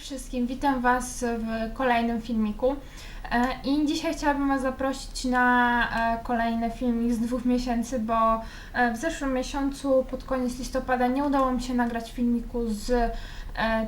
Wszystkim, witam Was w kolejnym filmiku. E, I dzisiaj chciałabym Was zaprosić na e, kolejny filmik z dwóch miesięcy, bo e, w zeszłym miesiącu, pod koniec listopada, nie udało mi się nagrać filmiku z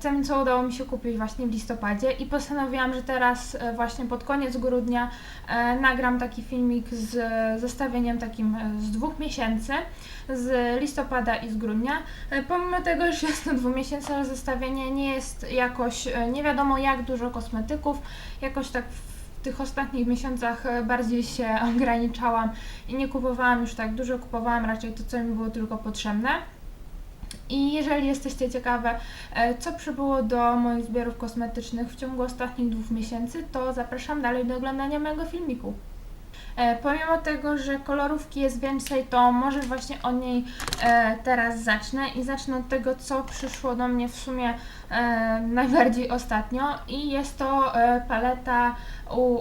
tym, co udało mi się kupić właśnie w listopadzie i postanowiłam, że teraz e, właśnie pod koniec grudnia e, nagram taki filmik z zestawieniem takim e, z dwóch miesięcy, z listopada i z grudnia. E, Pomimo tego, że jest to dwumiesięczne zestawienie, nie jest jakoś e, nie wiadomo jak dużo kosmetyków, jakoś tak w tych ostatnich miesiącach e, bardziej się ograniczałam i nie kupowałam już tak dużo, kupowałam raczej to, co mi było tylko potrzebne. I jeżeli jesteście ciekawe, e, co przybyło do moich zbiorów kosmetycznych w ciągu ostatnich dwóch miesięcy, to zapraszam dalej do oglądania mojego filmiku. E, Pomimo tego, że kolorówki jest więcej, to może właśnie od niej e, teraz zacznę i zacznę od tego, co przyszło do mnie w sumie najbardziej ostatnio i jest to e, paleta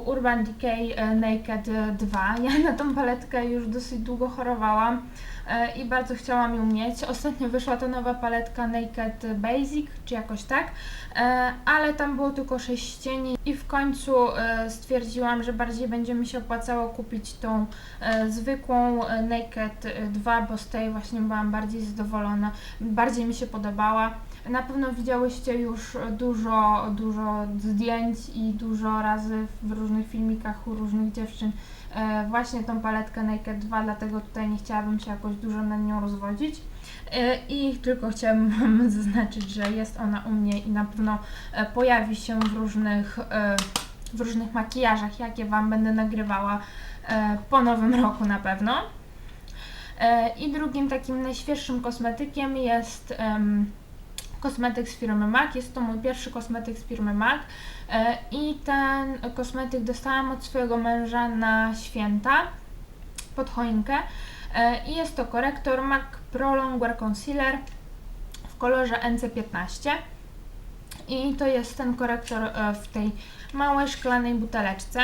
Urban Decay e, Naked 2. Ja na tą paletkę już dosyć długo chorowałam e, i bardzo chciałam ją mieć. Ostatnio wyszła ta nowa paletka Naked Basic, czy jakoś tak, ale tam było tylko 6 cieni i w końcu stwierdziłam, że bardziej będzie mi się opłacało kupić tą zwykłą Naked 2, bo z tej właśnie byłam bardziej zadowolona, bardziej mi się podobała. Na pewno widziałyście już dużo, dużo zdjęć i dużo razy w różnych filmikach u różnych dziewczyn e, właśnie tą paletkę Naked 2, dlatego tutaj nie chciałabym się jakoś dużo na nią rozwodzić. E, I tylko chciałabym zaznaczyć, że jest ona u mnie i na pewno e, pojawi się w różnych, w różnych makijażach, jakie Wam będę nagrywała po nowym roku na pewno. I drugim takim najświeższym kosmetykiem jest em, kosmetyk z firmy MAC. Jest to mój pierwszy kosmetyk z firmy MAC e, i ten kosmetyk dostałam od swojego męża na święta pod choinkę E, i jest to korektor MAC Pro Longwear Concealer w kolorze NC15 i to jest ten korektor e, w tej małej szklanej buteleczce.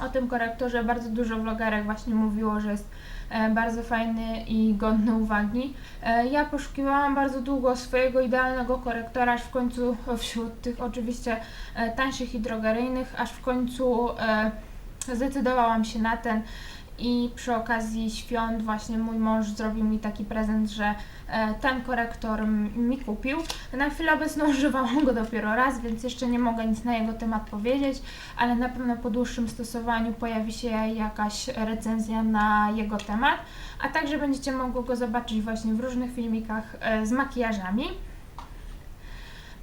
O tym korektorze bardzo dużo vlogerek właśnie mówiło, że jest e, bardzo fajny i godny uwagi. E, Ja poszukiwałam bardzo długo swojego idealnego korektora, aż w końcu wśród tych oczywiście e, tańszych i drogeryjnych, aż w końcu zdecydowałam się na ten i przy okazji świąt właśnie mój mąż zrobił mi taki prezent, że e, ten korektor mi kupił. Na chwilę obecną używałam go dopiero raz, więc jeszcze nie mogę nic na jego temat powiedzieć, ale na pewno po dłuższym stosowaniu pojawi się jakaś recenzja na jego temat, a także będziecie mogły go zobaczyć właśnie w różnych filmikach e, z makijażami.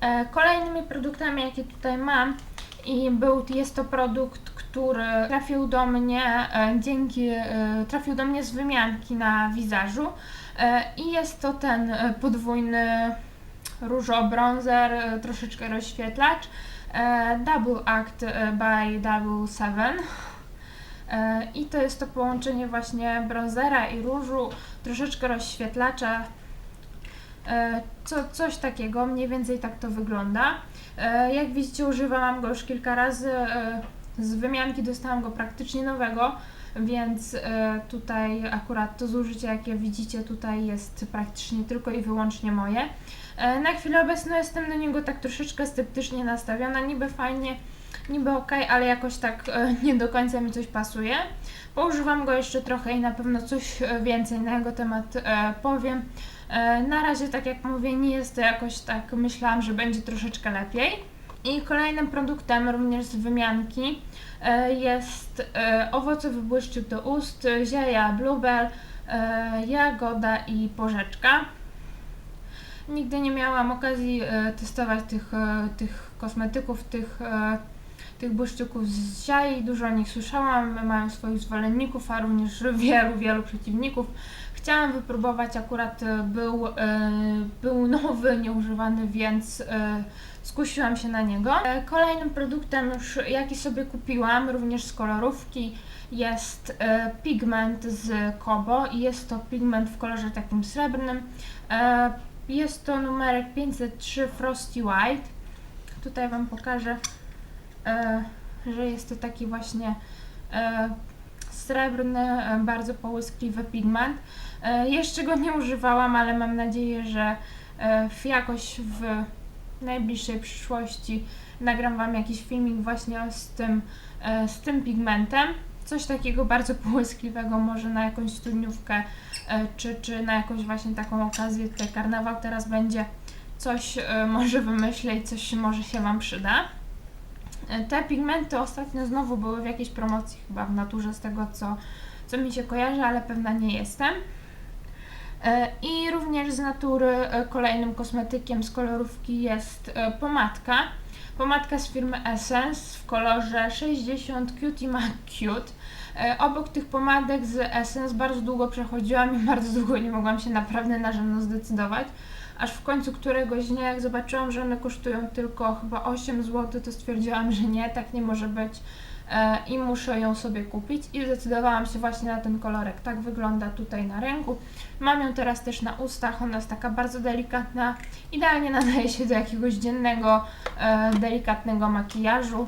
E, Kolejnymi produktami, jakie tutaj mam, i był, jest to produkt, który trafił do mnie e, dzięki, e, trafił do mnie z wymianki na wizażu e, i jest to ten podwójny różo-bronzer, troszeczkę rozświetlacz, Double Act by Double Seven. I to jest to połączenie właśnie bronzera i różu, troszeczkę rozświetlacza, co, coś takiego, mniej więcej tak to wygląda. E, Jak widzicie, używałam go już kilka razy. e, Z wymianki dostałam go praktycznie nowego, więc e, tutaj akurat to zużycie, jakie widzicie tutaj jest praktycznie tylko i wyłącznie moje. E, Na chwilę obecną jestem do niego tak troszeczkę sceptycznie nastawiona, niby fajnie, niby ok, ale jakoś tak e, nie do końca mi coś pasuje. Poużywam go jeszcze trochę i na pewno coś więcej na jego temat powiem. Na razie, tak jak mówię, nie jest to jakoś tak, myślałam, że będzie troszeczkę lepiej. I kolejnym produktem, również z wymianki, e, jest e, owocowy błyszczyk do ust, zieja bluebell, e, jagoda i porzeczka. Nigdy nie miałam okazji testować tych, tych kosmetyków, tych, tych błyszczyków z ziai. Dużo o nich słyszałam, mają swoich zwolenników, a również wielu, wielu przeciwników. Chciałam wypróbować, akurat e, był, e, był nowy, nieużywany, więc e, skusiłam się na niego. Kolejnym produktem, już jaki sobie kupiłam, również z kolorówki, jest pigment z Kobo i jest to pigment w kolorze takim srebrnym. Jest to numerek 503 Frosty White. Tutaj Wam pokażę, że jest to taki właśnie e, srebrny, e, bardzo połyskliwy pigment. E, Jeszcze go nie używałam, ale mam nadzieję, że e, jakoś w najbliższej przyszłości nagram Wam jakiś filmik właśnie z tym, e, z tym pigmentem. Coś takiego bardzo połyskliwego, może na jakąś studniówkę, e, czy, czy na jakąś właśnie taką okazję. Tutaj karnawał teraz będzie. Coś e, może wymyślę i coś może się Wam przyda. E, Te pigmenty ostatnio znowu były w jakiejś promocji chyba w naturze z tego co, co mi się kojarzy, ale pewna nie jestem. E, I również z natury e, kolejnym kosmetykiem z kolorówki jest pomadka. Pomadka z firmy Essence w kolorze 60 Cutie Mac Cute. Obok tych pomadek z Essence bardzo długo przechodziłam i bardzo długo nie mogłam się naprawdę na żadną zdecydować. Aż w końcu któregoś dnia, jak zobaczyłam, że one kosztują tylko chyba 8 zł, to stwierdziłam, że nie, tak nie może być e, i muszę ją sobie kupić. I zdecydowałam się właśnie na ten kolorek. Tak wygląda tutaj na ręku. Mam ją teraz też na ustach, ona jest taka bardzo delikatna. Idealnie nadaje się do jakiegoś dziennego, e, delikatnego makijażu.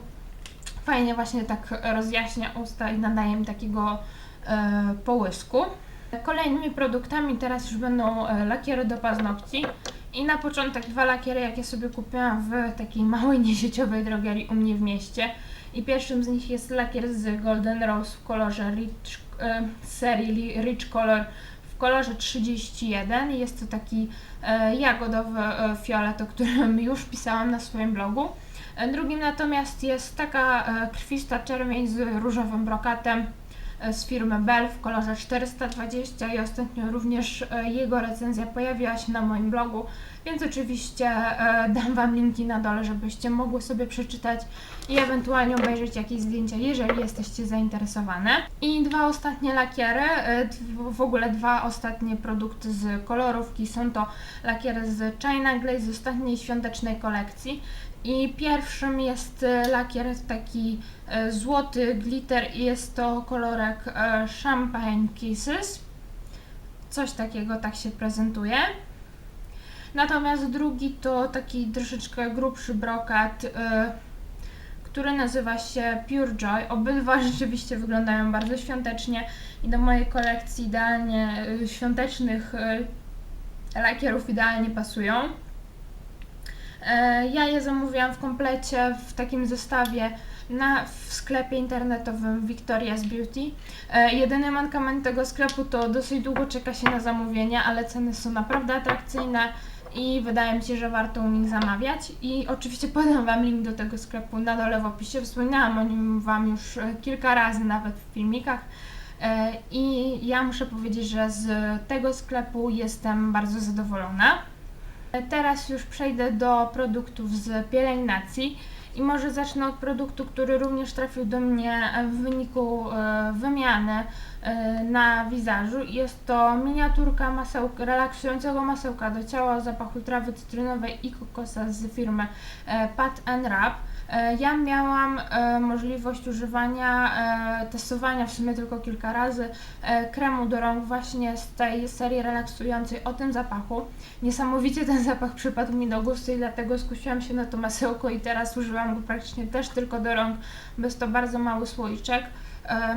Fajnie właśnie tak rozjaśnia usta i nadaje mi takiego e, połysku. Kolejnymi produktami teraz już będą e, lakiery do paznokci. I na początek dwa lakiery, jakie sobie kupiłam w takiej małej niesieciowej drogerii u mnie w mieście. I pierwszym z nich jest lakier z Golden Rose w kolorze Rich, e, serii Rich Color w kolorze 31. Jest to taki e, jagodowy fiolet, o którym już pisałam na swoim blogu. Drugim natomiast jest taka krwista czerwień z różowym brokatem z firmy Bell w kolorze 420 i ostatnio również e, jego recenzja pojawiła się na moim blogu, więc oczywiście e, dam Wam linki na dole, żebyście mogły sobie przeczytać i ewentualnie obejrzeć jakieś zdjęcia, jeżeli jesteście zainteresowane. I dwa ostatnie lakiery, e, w ogóle dwa ostatnie produkty z kolorówki, są to lakiery z China Glaze z ostatniej świątecznej kolekcji. I pierwszym jest e, lakier taki e, złoty glitter i jest to kolorek e, Champagne Kisses. Coś takiego tak się prezentuje. Natomiast drugi to taki troszeczkę grubszy brokat, który nazywa się Pure Joy. Obydwa rzeczywiście wyglądają bardzo świątecznie i do mojej kolekcji idealnie świątecznych lakierów idealnie pasują. E, Ja je zamówiłam w komplecie w takim zestawie na, w sklepie internetowym Victoria's Beauty. E, jedyny mankament tego sklepu to dosyć długo czeka się na zamówienie, ale ceny są naprawdę atrakcyjne i wydaje mi się, że warto u nich zamawiać. I oczywiście podam Wam link do tego sklepu na dole w opisie. Wspominałam o nim Wam już e, kilka razy nawet w filmikach. I ja muszę powiedzieć, że z tego sklepu jestem bardzo zadowolona. Teraz już przejdę do produktów z pielęgnacji i może zacznę od produktu, który również trafił do mnie w wyniku e, wymiany e, na wizażu. Jest to miniaturka masełka, relaksującego masełka do ciała o zapachu trawy cytrynowej i kokosa z firmy e, Pat Wrap. E, Ja miałam e, możliwość używania, e, testowania w sumie tylko kilka razy kremu do rąk właśnie z tej serii relaksującej o tym zapachu. Niesamowicie ten zapach przypadł mi do gustu i dlatego skusiłam się na to masełko i teraz używam go praktycznie też tylko do rąk, jest to bardzo mały słoiczek.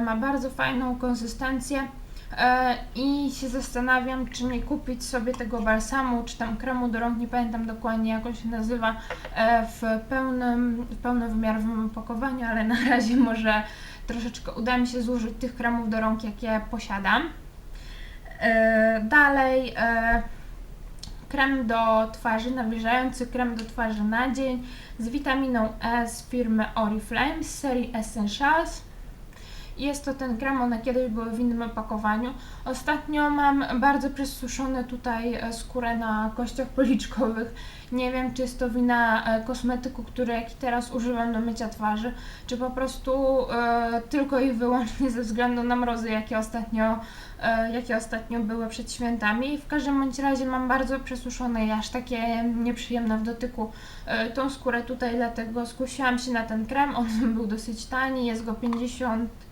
Ma bardzo fajną konsystencję. E, I się zastanawiam, czy nie kupić sobie tego balsamu, czy tam kremu do rąk, nie pamiętam dokładnie jak on się nazywa, e, w pełnym, w pełnowymiarowym opakowaniu, ale na razie może troszeczkę uda mi się zużyć tych kremów do rąk, jakie posiadam. E, Dalej krem do twarzy, nawilżający krem do twarzy na dzień z witaminą E z firmy Oriflame z serii Essentials. Jest to ten krem, one kiedyś były w innym opakowaniu. Ostatnio mam bardzo przesuszone tutaj e, skórę na kościach policzkowych. Nie wiem, czy jest to wina e, kosmetyku, który teraz używam do mycia twarzy, czy po prostu e, tylko i wyłącznie ze względu na mrozy, jakie ostatnio, e, jakie ostatnio były przed świętami. W każdym bądź razie mam bardzo przesuszone i aż takie nieprzyjemne w dotyku e, tą skórę tutaj, dlatego skusiłam się na ten krem. On był dosyć tani, jest go 50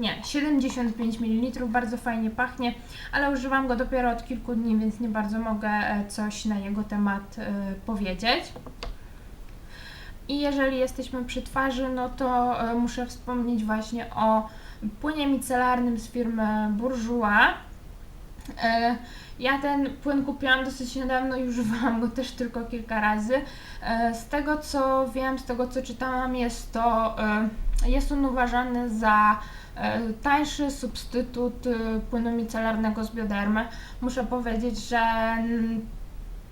nie, 75 ml, bardzo fajnie pachnie, ale używam go dopiero od kilku dni, więc nie bardzo mogę e, coś na jego temat e, powiedzieć. I jeżeli jesteśmy przy twarzy, no to e, muszę wspomnieć właśnie o płynie micelarnym z firmy Bourjois. Ja ten płyn kupiłam dosyć niedawno i używałam go też tylko kilka razy. Z tego co wiem, z tego co czytałam, jest to jest on uważany za tańszy substytut e, płynu micelarnego z biodermy. Muszę powiedzieć, że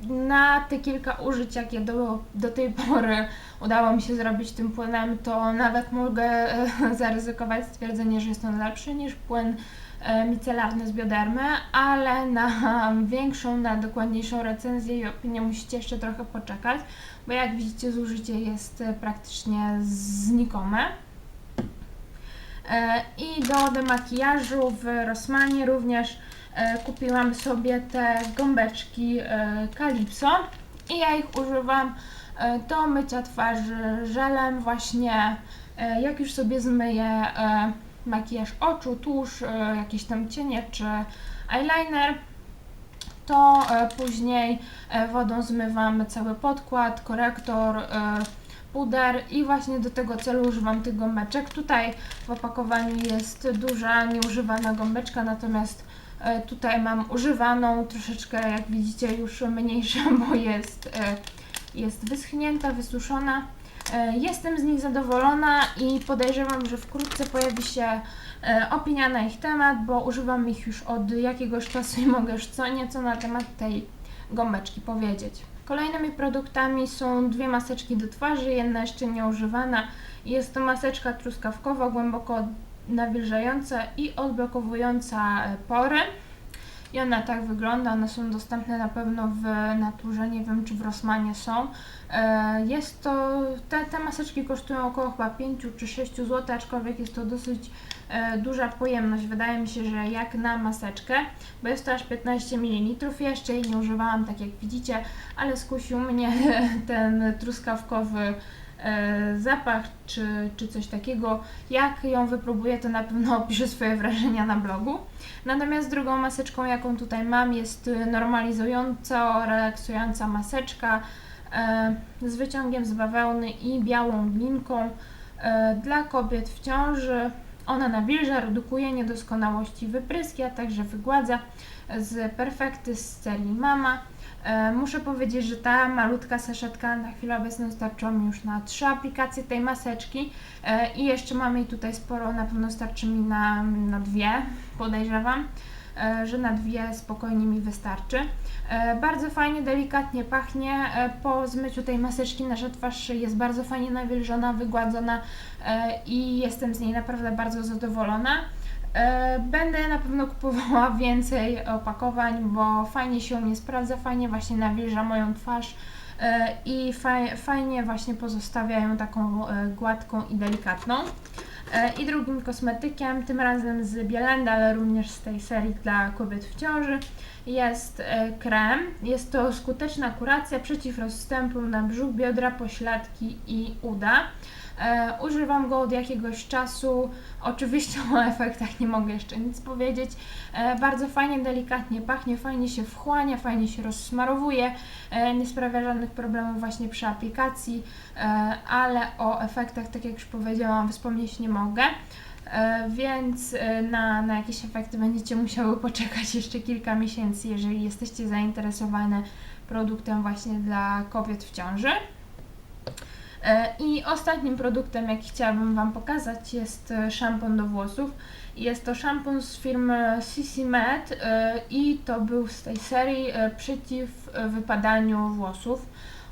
na te kilka użyć, jakie do, do tej pory udało mi się zrobić tym płynem, to nawet mogę e, zaryzykować stwierdzenie, że jest on lepszy niż płyn e, micelarny z biodermy, ale na większą, na dokładniejszą recenzję i opinię musicie jeszcze trochę poczekać, bo jak widzicie zużycie jest e, praktycznie znikome. E, I do demakijażu w Rossmanie również e, kupiłam sobie te gąbeczki e, Calypso i ja ich używam do mycia twarzy żelem właśnie jak już sobie zmyję makijaż oczu, tusz, jakieś tam cienie czy eyeliner to później wodą zmywam cały podkład, korektor, puder i właśnie do tego celu używam tych gąbeczek. Tutaj w opakowaniu jest duża, nieużywana gąbeczka, natomiast e, tutaj mam używaną, troszeczkę jak widzicie już mniejsza, bo jest, e, jest wyschnięta, wysuszona. E, Jestem z nich zadowolona i podejrzewam, że wkrótce pojawi się opinia na ich temat, bo używam ich już od jakiegoś czasu i mogę już co nieco na temat tej gąbeczki powiedzieć. Kolejnymi produktami są dwie maseczki do twarzy, jedna jeszcze nieużywana. Jest to maseczka truskawkowa, głęboko nawilżająca i odblokowująca pory. I ona tak wygląda, one są dostępne na pewno w naturze, nie wiem czy w Rossmanie są. E, Jest to, te, te maseczki kosztują około chyba 5 czy 6 zł, aczkolwiek jest to dosyć e, duża pojemność. Wydaje mi się, że jak na maseczkę, bo jest to aż 15 ml. Jeszcze jej nie używałam, tak jak widzicie, ale skusił mnie ten truskawkowy zapach czy, czy coś takiego. Jak ją wypróbuję, to na pewno opiszę swoje wrażenia na blogu. Natomiast drugą maseczką, jaką tutaj mam, jest normalizująca, relaksująca maseczka e, z wyciągiem z bawełny i białą glinką e, dla kobiet w ciąży. Ona nawilża, redukuje niedoskonałości wypryski, a także wygładza z perfekty z serii Mama. E, Muszę powiedzieć, że ta malutka saszetka na chwilę obecną starczyła mi już na trzy aplikacje tej maseczki e, i jeszcze mam jej tutaj sporo, na pewno starczy mi na, na dwie, podejrzewam, e, że na dwie spokojnie mi wystarczy. Bardzo fajnie, delikatnie pachnie. Po zmyciu tej maseczki nasza twarz jest bardzo fajnie nawilżona, wygładzona i jestem z niej naprawdę bardzo zadowolona. E, Będę na pewno kupowała więcej opakowań, bo fajnie się u mnie sprawdza, fajnie właśnie nawilża moją twarz e, i faj, fajnie właśnie pozostawia ją taką e, gładką i delikatną. I drugim kosmetykiem, tym razem z Bielenda, ale również z tej serii dla kobiet w ciąży, jest krem. Jest to skuteczna kuracja przeciw rozstępom na brzuch, biodra, pośladki i uda. E, używam go od jakiegoś czasu. Oczywiście o efektach nie mogę jeszcze nic powiedzieć. E, bardzo fajnie, delikatnie pachnie, fajnie się wchłania, fajnie się rozsmarowuje. E, nie sprawia żadnych problemów właśnie przy aplikacji, e, ale o efektach, tak jak już powiedziałam, wspomnieć nie mogę. E, Więc e, na, na jakieś efekty będziecie musiały poczekać jeszcze kilka miesięcy, jeżeli jesteście zainteresowane produktem właśnie dla kobiet w ciąży. E, I ostatnim produktem, jaki chciałabym Wam pokazać, jest e, szampon do włosów. Jest to szampon z firmy CC Med e, i to był z tej serii przeciw wypadaniu włosów.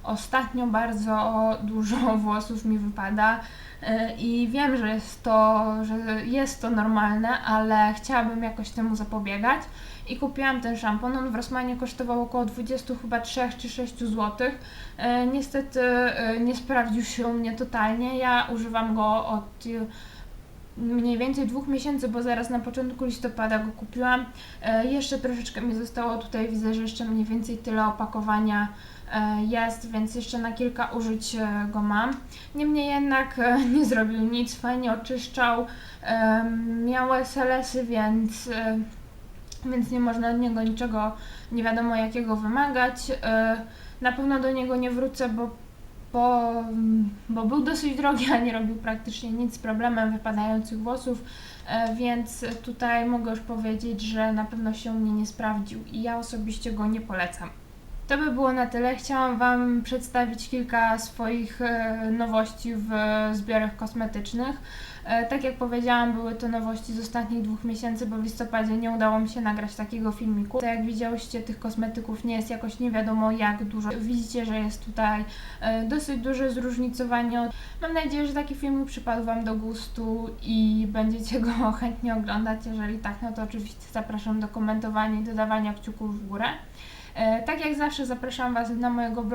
Ostatnio bardzo dużo włosów mi wypada e, i wiem, że jest to, że jest to normalne, ale chciałabym jakoś temu zapobiegać i kupiłam ten szampon. On w Rossmanie kosztował około 20 chyba 3 czy 6 zł. E, niestety e, nie sprawdził się u mnie totalnie. Ja używam go od mniej więcej dwóch miesięcy, bo zaraz na początku listopada go kupiłam. Jeszcze troszeczkę mi zostało tutaj, widzę, że jeszcze mniej więcej tyle opakowania jest, więc jeszcze na kilka użyć e, go mam. Niemniej jednak e, nie zrobił nic, fajnie oczyszczał, e, miał SLS-y, więc, e, więc nie można od niego niczego nie wiadomo jakiego wymagać. E, Na pewno do niego nie wrócę, bo, bo, bo był dosyć drogi, a nie robił praktycznie nic z problemem wypadających włosów. e, więc tutaj mogę już powiedzieć, że na pewno się u mnie nie sprawdził i ja osobiście go nie polecam. To by było na tyle. Chciałam Wam przedstawić kilka swoich e, nowości w zbiorach kosmetycznych. E, Tak jak powiedziałam, były to nowości z ostatnich dwóch miesięcy, bo w listopadzie nie udało mi się nagrać takiego filmiku. Tak jak widziałyście, tych kosmetyków nie jest jakoś nie wiadomo jak dużo. Widzicie, że jest tutaj e, dosyć duże zróżnicowanie. Mam nadzieję, że taki filmik przypadł Wam do gustu i będziecie go chętnie oglądać. Jeżeli tak, no to oczywiście zapraszam do komentowania i dodawania kciuków w górę. E, Tak jak zawsze zapraszam Was na mojego bloga